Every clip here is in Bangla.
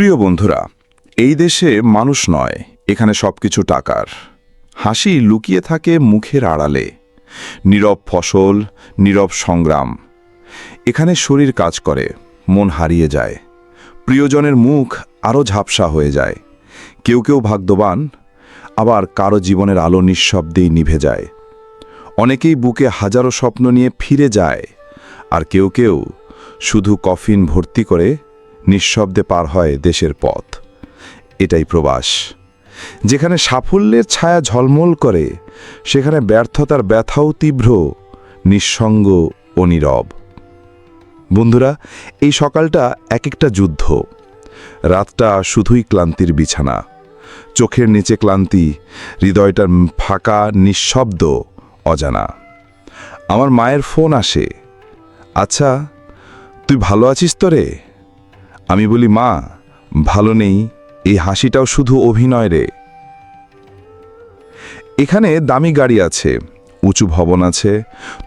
প্রিয় বন্ধুরা, এই দেশে মানুষ নয়, এখানে সবকিছু টাকার। হাসি লুকিয়ে থাকে মুখের আড়ালে। নীরব ফসল, নীরব সংগ্রাম। এখানে শরীর কাজ করে, মন হারিয়ে যায়। প্রিয়জনের মুখ আরও ঝাপসা হয়ে যায়। কেউ কেউ ভাগ্যবান, আবার কারও জীবনের আলো নিঃশব্দেই নিভে যায়। অনেকেই বুকে হাজারো স্বপ্ন নিয়ে ফিরে যায়, আর কেউ কেউ শুধু কফিন ভর্তি করে নিঃশব্দে পার হয় দেশের পথ। এটাই প্রবাস। যেখানে সাফল্যের ছায়া ঝলমল করে, সেখানে ব্যর্থতার ব্যথাও তীব্র, নিঃসঙ্গ ও নীরব। বন্ধুরা, এই সকালটা এক একটা যুদ্ধ। রাতটা শুধুই ক্লান্তির বিছানা। চোখের নিচে ক্লান্তি, হৃদয়টার ফাঁকা, নিঃশব্দ, অজানা। আমার মায়ের ফোন আসে। আচ্ছা তুই ভালো আছিস তো রে? আমি বলি, মা, ভালো নেই, এই হাসিটাও শুধু অভিনয় রে। এখানে দামি গাড়ি আছে, উঁচু ভবন আছে,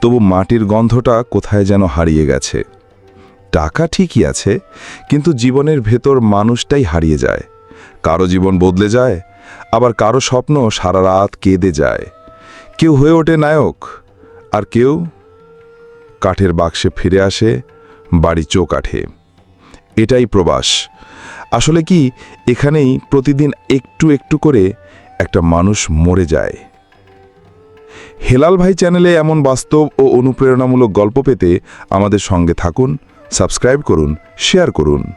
তবু মাটির গন্ধটা কোথায় যেন হারিয়ে গেছে। টাকা ঠিকই আছে, কিন্তু জীবনের ভেতর মানুষটাই হারিয়ে যায়। কারও জীবন বদলে যায়, আবার কারও স্বপ্ন সারা রাত কেঁদে যায়। কেউ হয়ে ওঠে নায়ক, আর কেউ কাঠের বাক্সে ফিরে আসে, বাড়ি চৌকাঠে এটাই প্রবাস। আসলে কি, এখানেই প্রতিদিন একটু একটু করে একটা মানুষ মরে যায়। হেলাল ভাই চ্যানেলে এমন বাস্তব ও অনুপ্রেরণামূলক গল্প পেতে আমাদের সঙ্গে থাকুন, সাবস্ক্রাইব করুন, শেয়ার করুন।